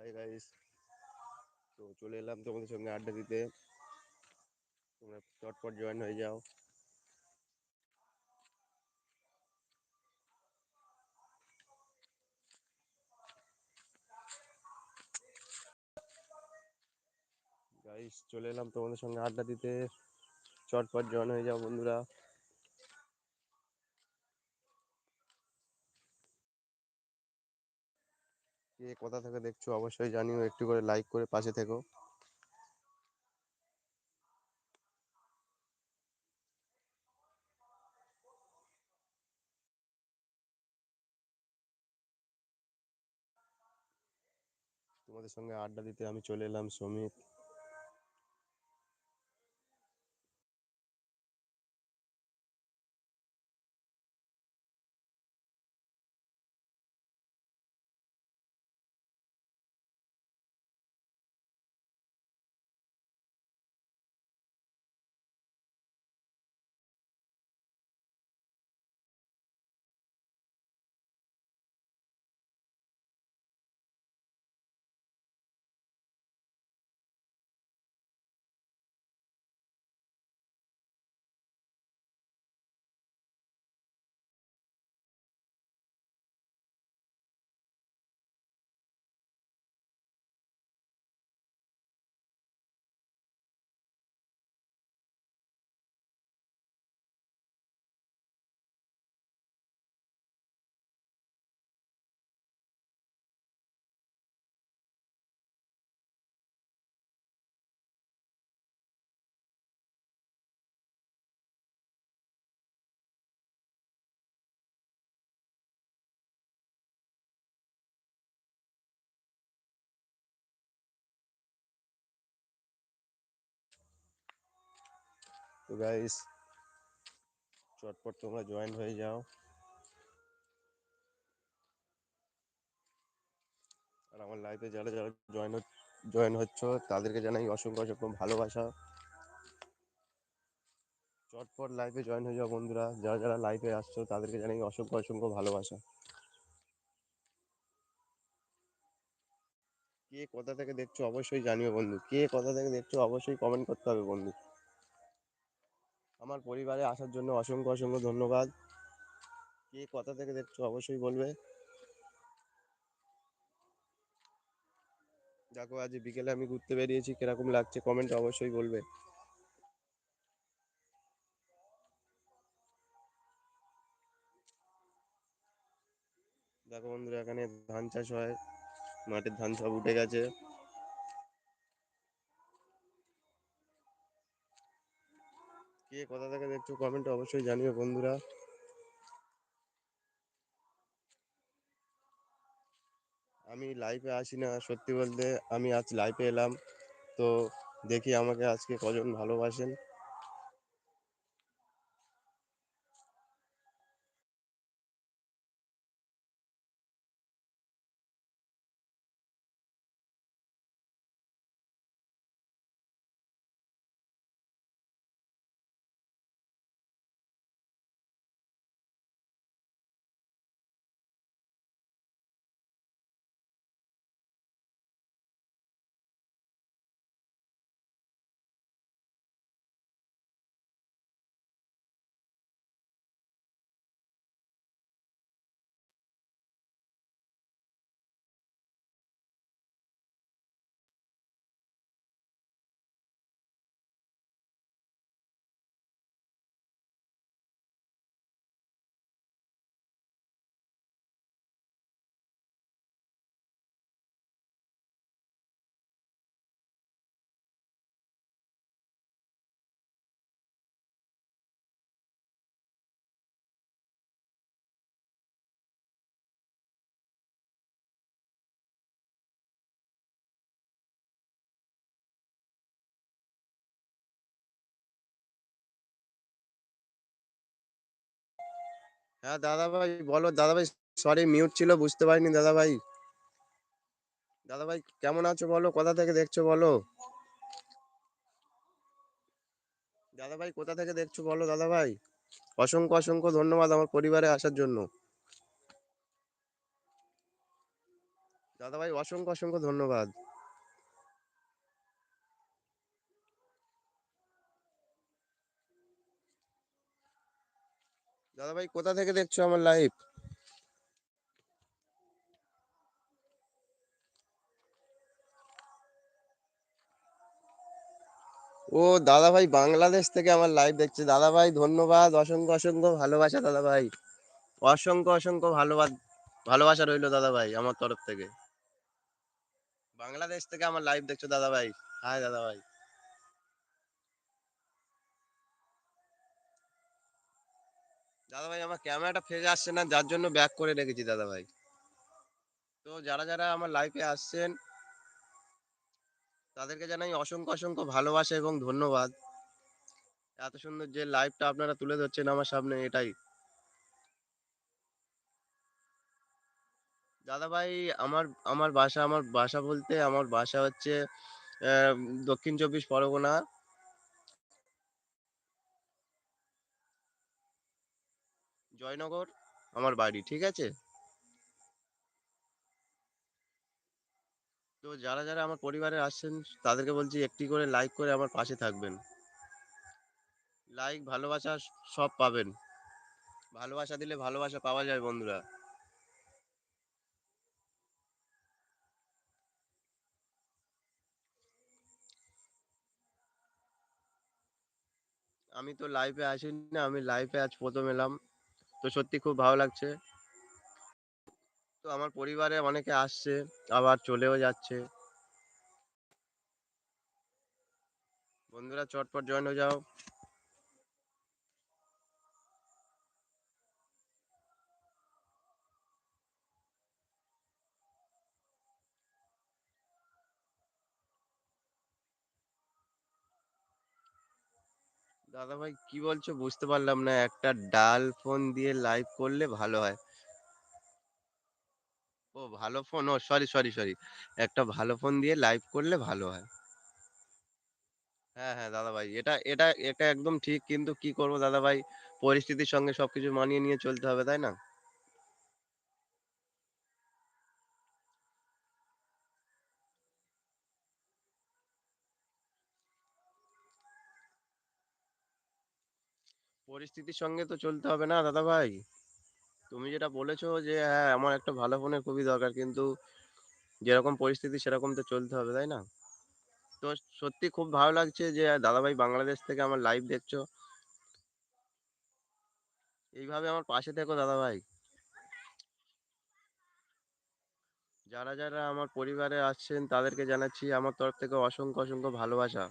Hi guys তো চলে এলাম তোমাদের সঙ্গে আড্ডা দিতে। তোমরা চটপট জয়েন হয়ে যাও। গাইস চলে এলাম তোমাদের সঙ্গে আড্ডা দিতে। চটপট জয়েন হয়ে যাও, বন্ধুরা। কে কথা থেকে দেখছ অবশ্যই জানিও, একটু করে লাইক করে পাশে থেকো। তোমাদের সঙ্গে আড্ডা দিতে আমি চলে এলাম সমিত তো গাইস চটপট তোমরা জয়েন হয়ে যাও। আর আমার লাইফে যারা যারা জয়েন জয়েন হচ্ছ, তাদেরকে জানাই অসংখ্য অসংখ্য ভালোবাসা। চটপট লাইফে জয়েন হয়ে যাও বন্ধুরা, যারা যারা লাইফে আসছো, তাদেরকে জানাই অসংখ্য অসংখ্য ভালোবাসা। কে কোথা থেকে দেখছ অবশ্যই জানিও বন্ধু, কে কোথা থেকে দেখছ অবশ্যই কমেন্ট করতে হবে বন্ধু। আমার পরিবারে আসার জন্য অসংখ্য অসংখ্য ধন্যবাদ। কে কথা থেকে দেখছ অবশ্যই বলবে। দেখো, আজ বিকেলে আমি ঘুরতে বেরিয়েছি, কীরকম লাগছে কমেন্ট অবশ্যই বলবে। দেখো বন্ধুরা, এখানে ধান চাষ হয়, মাঠের ধান সব উঠে গেছে। কে কথা থেকে দেখছ কমেন্ট অবশ্যই জানিও বন্ধুরা। আমি লাইভে আসি না সত্যি বলতে আমি আজ লাইভে এলাম। তো দেখি আমাকে আজকে কজন ভালোবাসেন। হ্যাঁ দাদা ভাই বলো। দাদা ভাই সরি মিউট ছিল, বুঝতে পারিনি দাদা ভাই দাদা ভাই কেমন আছো বলো? কোথা থেকে দেখছ বলো? দাদা ভাই কোথা থেকে দেখছ বলো দাদা ভাই অসংখ্য অসংখ্য ধন্যবাদ আমার পরিবারে আসার জন্য। দাদা ভাই অসংখ্য অসংখ্য ধন্যবাদ। দাদা ভাই কোথা থেকে দেখছ আমার লাইভ ও দাদা ভাই বাংলাদেশ থেকে আমার লাইভ দেখছে। দাদা ভাই ধন্যবাদ। অসংখ্য অসংখ্য ভালোবাসা দাদা ভাই অসংখ্য অসংখ্য ভালোবাদ, ভালোবাসা রইল দাদা ভাই আমার তরফ থেকে। বাংলাদেশ থেকে আমার লাইভ দেখছ দাদা ভাই হাই দাদা ভাই দাদা ভাই আমার ক্যামেরাটা ফেজে আসছে না, যার জন্য ব্যাক করে রেখেছি দাদা ভাই তো যারা যারা আমার লাইভে আসছেন, তাদেরকে জানাই অসংখ্য অসংখ্য ভালোবাসা এবং ধন্যবাদ। এত সুন্দর যে লাইভটা আপনারা তুলে ধরছেন আমার সামনে, এটাই। দাদা ভাই আমার আমার বাসা আমার বাসা বলতে, আমার বাসা হচ্ছে দক্ষিণ চব্বিশ পরগনা। জয়নগর, আমার বাড়ি, ঠিক আছে? তো যারা যারা আমার পরিবারে আসছেন, তাদেরকে বলছি একটি করে লাইক করে আমার পাশে থাকবেন। লাইক ভালোবাসা সব পাবেন। ভালোবাসা দিলে ভালোবাসা পাওয়া যায়, বন্ধুরা। আমি তো লাইভে আসিনি না আমি লাইভে আজ প্রথম এলাম। তো সত্যি খুব ভালো লাগছে। তো আমার পরিবারে অনেকে আসছে, আবার চলেও যাচ্ছে। বন্ধুরা চটপট জয়েন হয়ে যাও। দাদা ভাই কি বলছো? বুঝতে পারলাম না, একটা ডাল ফোন দিয়ে লাইভ করলে ভালো হয়। ও, ভালো ফোন ও সরি সরি সরি একটা ভালো ফোন দিয়ে লাইভ করলে ভালো হয়। হ্যাঁ হ্যাঁ দাদা ভাই এটা এটা এটা একদম ঠিক। কিন্তু কি করব দাদা ভাই পরিস্থিতির সঙ্গে সবকিছু মানিয়ে নিয়ে চলতে হবে, তাই না? পরিস্থিতির সঙ্গে তো চলতে হবে না দাদা ভাই তুমি যেটা বলেছ যে হ্যাঁ আমার একটা ভালো ফোনের খুবই দরকার, কিন্তু যেরকম পরিস্থিতি সেরকম তো চলতে হবে, তাই না? তো সত্যি খুব ভালো লাগছে যে দাদা ভাই বাংলাদেশ থেকে আমার লাইভ দেখছ। এইভাবে আমার পাশে থেকো দাদা ভাই যারা যারা আমার পরিবারে আসছেন, তাদেরকে জানাচ্ছি আমার তরফ থেকে অসংখ্য অসংখ্য ভালোবাসা।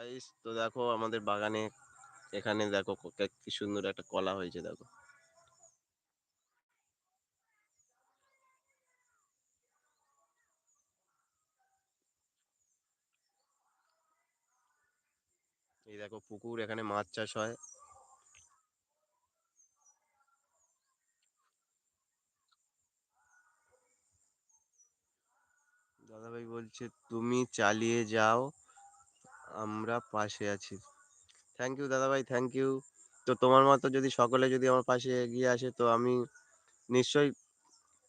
গাইস তো দেখো আমাদের বাগানে এখানে দেখো কি সুন্দর একটা কলা হয়েছে, দেখো। এই দেখো পুকুর, এখানে মাছ চাষ হয়। দাদাভাই বলছে, তুমি চালিয়ে যাও। আমরা পাশে আছি। থ্যাংক ইউ দাদাভাই থ্যাংক ইউ তো তোমার মতো যদি সকলে যদি আমার পাশে এগিয়ে আসে, তো আমি নিশ্চয়ই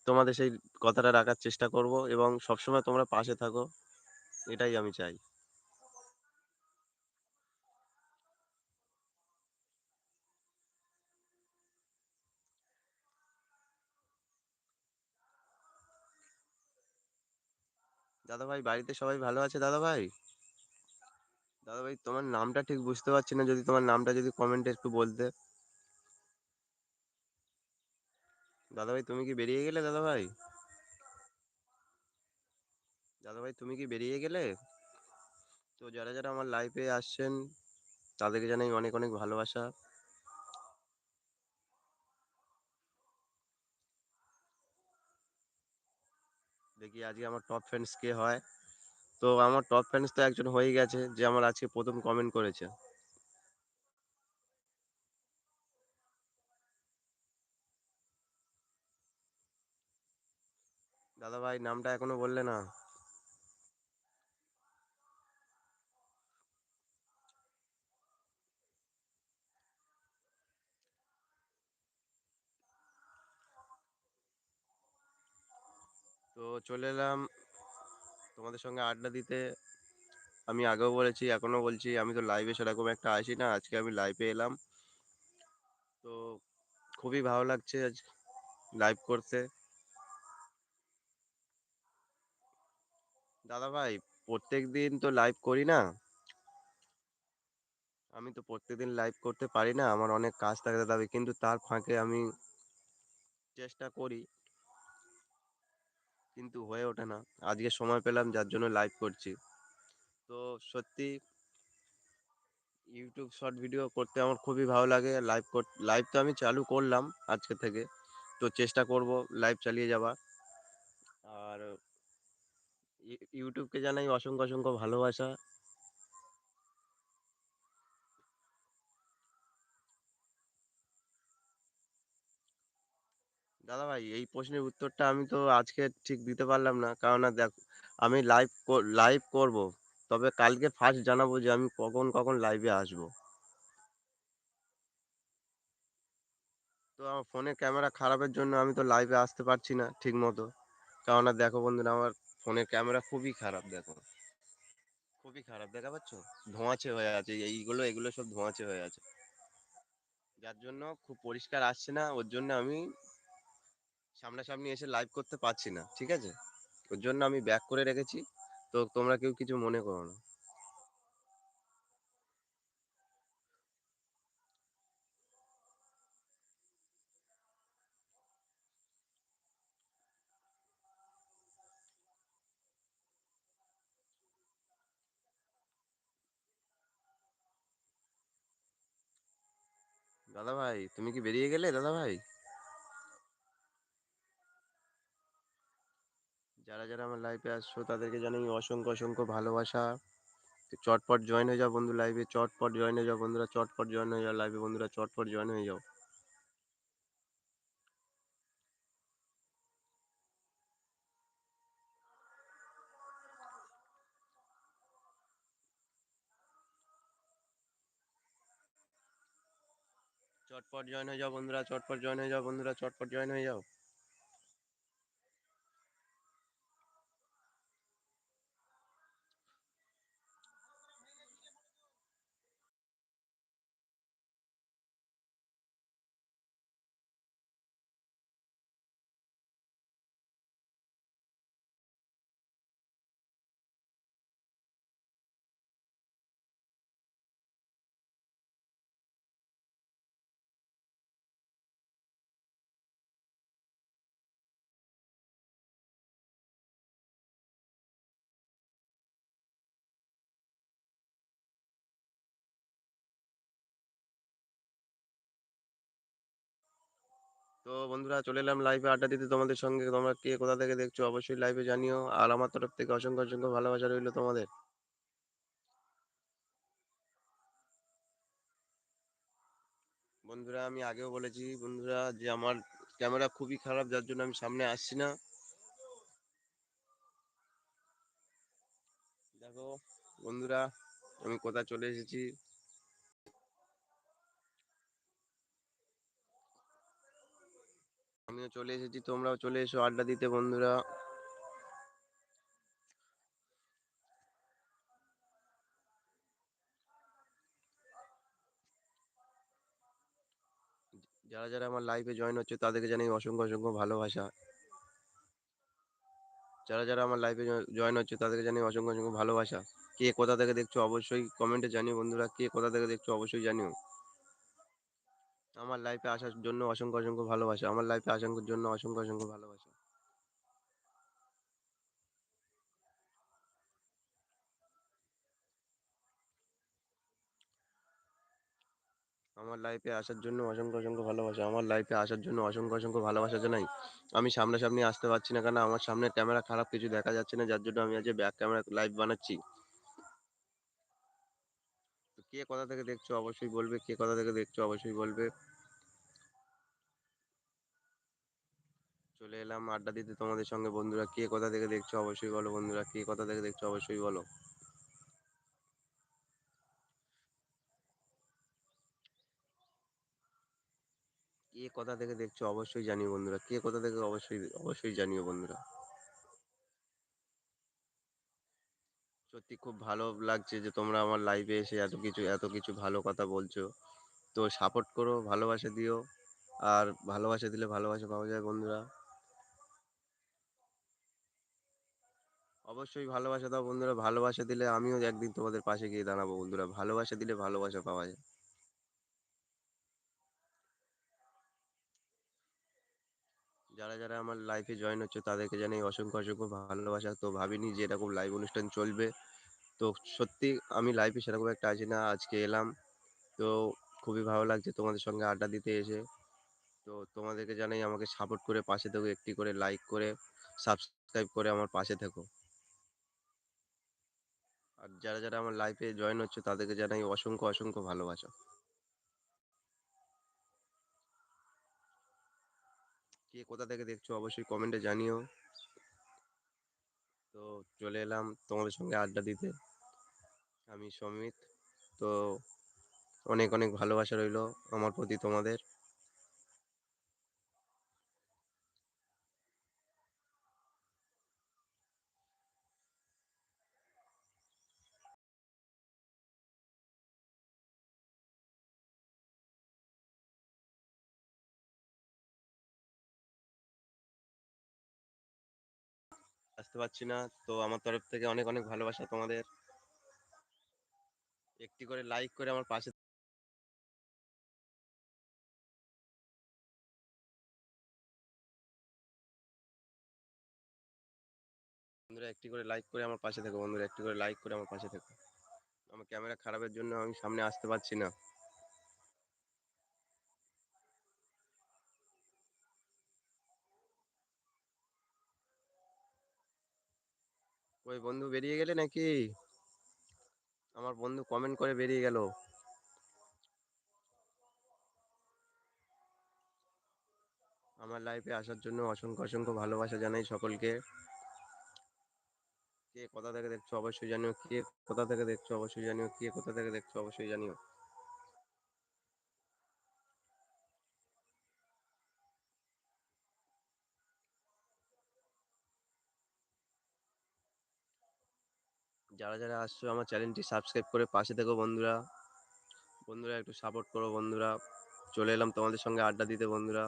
তোমাদের সেই কথাটা রাখার চেষ্টা করব এবং সবসময় তোমরা পাশে থাকো। এটাই আমি চাই। দাদাভাই, বাড়িতে সবাই ভালো আছে? দাদাভাই দাদাভাই তোমার নামটা ঠিক বুঝতে পারছি না, যদি তোমার নামটা যদি কমেন্টে একটু বলতে। দাদাভাই, তুমি কি বেরিয়ে গেলে দাদাভাই? দাদাভাই, তুমি কি বেরিয়ে গেলে? তো যারা যারা আমার লাইফে আসছেন, তাদেরকে জানাই অনেক অনেক ভালোবাসা। দেখি আজকে আমার টপ ফ্রেন্ডস কে হয়। তো আমার টপ ফ্যান্স তো একজন হয়েই গেছে, যে আমার আজকে প্রথম কমেন্ট করেছে। দাদা ভাই নামটা এখনও বললে না? তো চলে এলাম তোমাদের সঙ্গে আড্ডা দিতে। আমি আগেও বলেছি এখনও বলছি, আমি তো লাইভে সেরকম একটা আসি না, আজকে আমি লাইভে এলাম। তো খুবই ভালো লাগছে আজ লাইভ করতে। দাদা ভাই, প্রত্যেক দিন তো লাইভ করি না। আমি তো প্রত্যেকদিন লাইভ করতে পারি না, আমার অনেক কাজ থাকে দাদা ভাই, কিন্তু তার ফাঁকে আমি চেষ্টা করি। কিন্তু হয়ে ওঠে না। আজকে সময় পেলাম, যার জন্য লাইভ করছি। তো সত্যি ইউটিউব শর্ট ভিডিও করতে আমার খুবই ভালো লাগে। লাইভ লাইভ তো আমি চালু করলাম আজকে থেকে। তো চেষ্টা করব লাইভ চালিয়ে যাওয়ার আর ইউটিউবকে জানাই অসংখ্য অসংখ্য ভালোবাসা। দাদা ভাই এই প্রশ্নের উত্তরটা আমি তো আজকে ঠিক দিতে পারলাম না। কারণ দেখ, আমি লাইভ লাইভ করব। তবে কালকে ফার্স্ট জানাব যে আমি কখন কখন লাইভে আসব। তো আমার ফোনের ক্যামেরা খারাপের জন্য আমি তো লাইভে আসতে পারছি না ঠিক মতো কারণ দেখো বন্ধুরা, আমার ফোনের ক্যামেরা খুবই খারাপ দেখো। খুবই খারাপ, দেখা পাচ্ছ? ধোঁয়াচে হয়ে আছে, এইগুলো, এগুলো সব ধোঁয়াচে হয়ে আছে। যার জন্য খুব পরিষ্কার আসছে না, ওর জন্য আমি সামনাসামনি এসে লাইভ করতে পারছি না, ঠিক আছে? ওর জন্য আমি ব্যাক করে রেখেছি, তো তোমরা কেউ কিছু মনে করো না। দাদা ভাই তুমি কি বেরিয়ে গেলে দাদা ভাই যারা যারা আমার লাইভে আসছো, তাদেরকে জানাই অসংখ্য অসংখ্য ভালোবাসা। চটপট জয়েন হয়ে যাও বন্ধু লাইভে চটপট জয়েন হয়ে যাও বন্ধুরা, চটপট জয়েন হয়ে যাও লাইভে বন্ধুরা, চটপট জয়েন হয়ে যাও। চটপট জয়েন হয়ে যাও বন্ধুরা, চটপট জয়েন হয়ে যাও বন্ধুরা, চটপট জয়েন হয়ে যাও। তো বন্ধুরা চলে এলাম লাইভে আড্ডা দিতে। তোমাদের সঙ্গে তোমরা কে কোথা থেকে দেখছ অবশ্যই লাইভে জানিও। আর আমার তরফ থেকে অসংখ্য অসংখ্য ভালোবাসা রইল তোমাদের। বন্ধুরা আমি আগেও বলেছি, বন্ধুরা যে আমার ক্যামেরা খুবই খারাপ, যার জন্য আমি সামনে আসছি না। দেখো, বন্ধুরা আমি কোথায় চলে এসেছি? আমিও চলে এসেছি, তোমরাও চলে এসো, আড্ডা দিতে বন্ধুরা। যারা যারা আমার লাইভে জয়েন হচ্ছে, তাদেরকে জানাই অসংখ্য অসংখ্য ভালোবাসা। যারা যারা আমার লাইভে জয়েন হচ্ছে, তাদেরকে জানাই অসংখ্য অসংখ্য ভালোবাসা। কে কোথা থেকে দেখছ, অবশ্যই কমেন্টে জানিও বন্ধুরা, কে কোথা থেকে দেখছ, অবশ্যই জানিও। আমার লাইফে আসার জন্য অসংখ্য অসংখ্য ভালোবাসা। আমার লাইফে আসার জন্য অসংখ্য অসংখ্য ভালোবাসা। আমার লাইফে আসার জন্য অসংখ্য অসংখ্য ভালোবাসা। আমার লাইফে আসার জন্য অসংখ্য অসংখ্য ভালোবাসা জানাই আমি সামনাসামনি আসতে পারছি না কেন? আমার সামনে ক্যামেরা খারাপ কিছু দেখা যাচ্ছে না, যার জন্য আমি আজকে ব্যাক ক্যামেরা লাইভ বানাচ্ছি। কে কোথা থেকে দেখছ অবশ্যই বলবে, কে কোথা থেকে দেখছ অবশ্যই বলবে। চলে এলাম আড্ডা দিতে তোমাদের সঙ্গে। বন্ধুরা, কে কোথা থেকে দেখছ অবশ্যই বলো বন্ধুরা, কে কোথা থেকে দেখছ অবশ্যই বলো। কে কোথা থেকে দেখছ অবশ্যই জানিও বন্ধুরা, কে কোথা থেকে অবশ্যই অবশ্যই জানিও বন্ধুরা। সত্যি খুব ভালো লাগছে যে তোমরা আমার লাইভে এসে এত কিছু এত কিছু ভালো কথা বলছো। তো সাপোর্ট করো, ভালোবাসা দিও। আর ভালোবাসা দিলে ভালোবাসা পাওয়া যায় বন্ধুরা। অবশ্যই ভালোবাসা দাও বন্ধুরা। ভালোবাসা দিলে আমিও একদিন তোমাদের পাশে গিয়ে দাঁড়াবো বন্ধুরা। ভালোবাসা দিলে ভালোবাসা পাওয়া যায়। যারা যারা আমার লাইফে জয়েন হচ্ছে তাদেরকে জানাই অসংখ্য অসংখ্য ভালোবাসা। তো ভাবিনি যে এরকম লাইভ অনুষ্ঠান চলবে। তো সত্যি আমি লাইফে সেরকম একটা আছি না, আজকে এলাম। তো খুবই ভালো লাগছে তোমাদের সঙ্গে আড্ডা দিতে এসে। তো তোমাদেরকে জানাই আমাকে সাপোর্ট করে পাশে থেকো, একটি করে লাইক করে সাবস্ক্রাইব করে আমার পাশে থেকো। আর যারা যারা আমার লাইফে জয়েন হচ্ছে তাদেরকে জানাই অসংখ্য অসংখ্য ভালোবাসা। কে কোথা থেকে দেখছ অবশ্যই কমেন্টে জানিও। তো চলে এলাম তোমাদের সঙ্গে আড্ডা দিতে। আমি সমিত। তো অনেক অনেক ভালোবাসা রইল আমার প্রতি তোমাদের। আসতে পারছি না। তো আমার তরফ থেকে অনেক অনেক ভালোবাসা তোমাদের। একটি করে লাইক করে আমার পাশে বন্ধুরা, একটি করে লাইক করে আমার পাশে থেকো বন্ধুরা, একটি করে লাইক করে আমার পাশে থেকো। আমার ক্যামেরা খারাপের জন্য আমি সামনে আসতে পারছি না। ওই বন্ধু বেরিয়ে গেলে নাকি? আমার বন্ধু কমেন্ট করে বেরিয়ে গেল। আমার লাইফে আসার জন্য অসংখ্য অসংখ্য ভালোবাসা জানাই সকলকে। কে কোথা থেকে দেখছ অবশ্যই জানিও, কে কোথা থেকে দেখছ অবশ্যই জানিও, কে কোথা থেকে দেখছ অবশ্যই জানিও। যারা যারা আসছো আমার চ্যানেলটি সাবস্ক্রাইব করে পাশে থেকো বন্ধুরা। বন্ধুরা একটু সাপোর্ট করো বন্ধুরা। চলে এলাম তোমাদের সঙ্গে আড্ডা দিতে বন্ধুরা।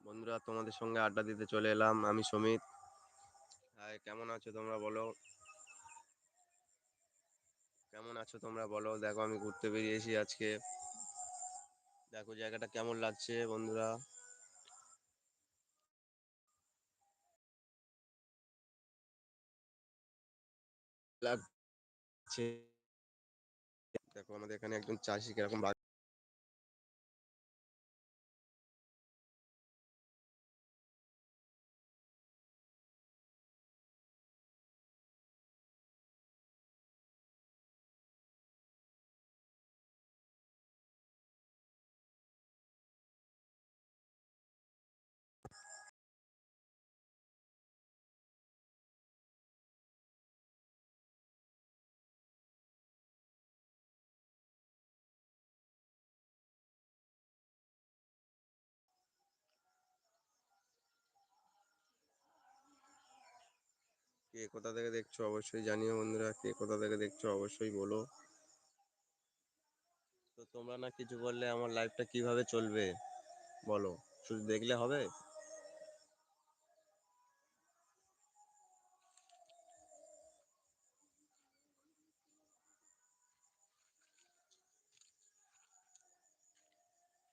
বন্ধুরা তোমাদের সঙ্গে আড্ডা দিতে চলে এলাম আমি সমিত। হাই কেমন আছো তোমরা বলো? কেমন আছো তোমরা বলো? দেখো আমি ঘুরতে বেরিয়েছি আজকে। দেখো জায়গাটা কেমন লাগছে বন্ধুরা? লাগছে। দেখো আমাদের এখানে একজন চাষি কীরকম বাগ কে কোথা থেকে দেখছ অবশ্যই জানিও বন্ধুরা, কে কোথা থেকে দেখছ অবশ্যই বলো। তো তোমরা না কিছু বললে আমার লাইফটা কীভাবে চলবে? বলো, শুধু দেখলে হবে?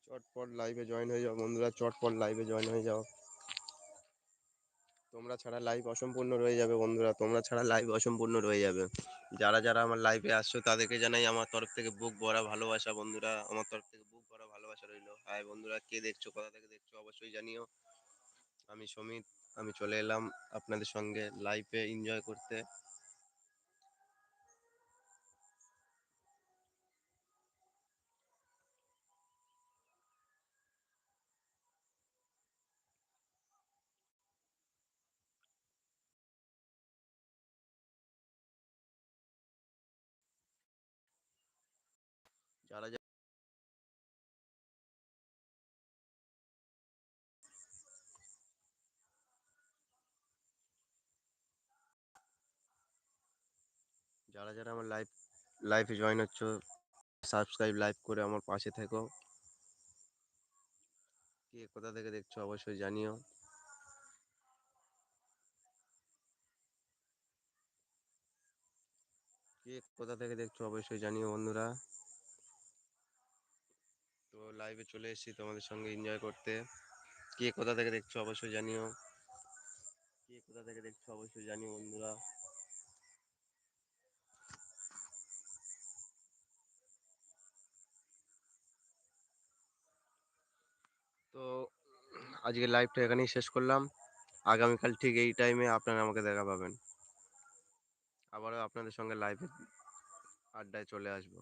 চটপট লাইভে জয়েন হয়ে যাও বন্ধুরা, চটপট লাইভে জয়েন হয়ে যাও। তোমরা ছাড়া লাইভ অসম্পূর্ণ রয়ে যাবে বন্ধুরা, তোমরা ছাড়া লাইভ অসম্পূর্ণ রয়ে যাবে। যারা যারা আমার লাইভে আসছো, তাদেরকে জানাই আমার তরফ থেকে বুক ভরা ভালোবাসা বন্ধুরা, আমার তরফ থেকে বুক ভরা ভালোবাসা রইল। হাই বন্ধুরা, কে দেখছ, কোথা থেকে দেখছ, অবশ্যই জানিও। আমি সমিত, আমি চলে এলাম আপনাদের সঙ্গে লাইভে এনজয় করতে যারা যারা যারা যারা আমার লাইভ লাইভে জয়েন হচ্ছো সাবস্ক্রাইব লাইভ করে আমার পাশে থেকো। কে কোথা থেকে দেখছ অবশ্যই জানিও। কে কোথা থেকে দেখছ অবশ্যই জানিও বন্ধুরা। তো লাইভে চলে এসেছি তোমাদের সঙ্গে এনজয় করতে। কে কোথা থেকে দেখছ অবশ্যই জানিও। কে কোথা থেকে দেখছ অবশ্যই জানিও বন্ধুরা। তো আজকে লাইভটা এখানেই শেষ করলাম। আগামীকাল ঠিক এই টাইমে আপনারা আমাকে দেখা পাবেন। আবারও আপনাদের সঙ্গে লাইভে আড্ডায় চলে আসব।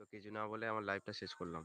তো কিছু না বলে আমার লাইভটা শেষ করলাম।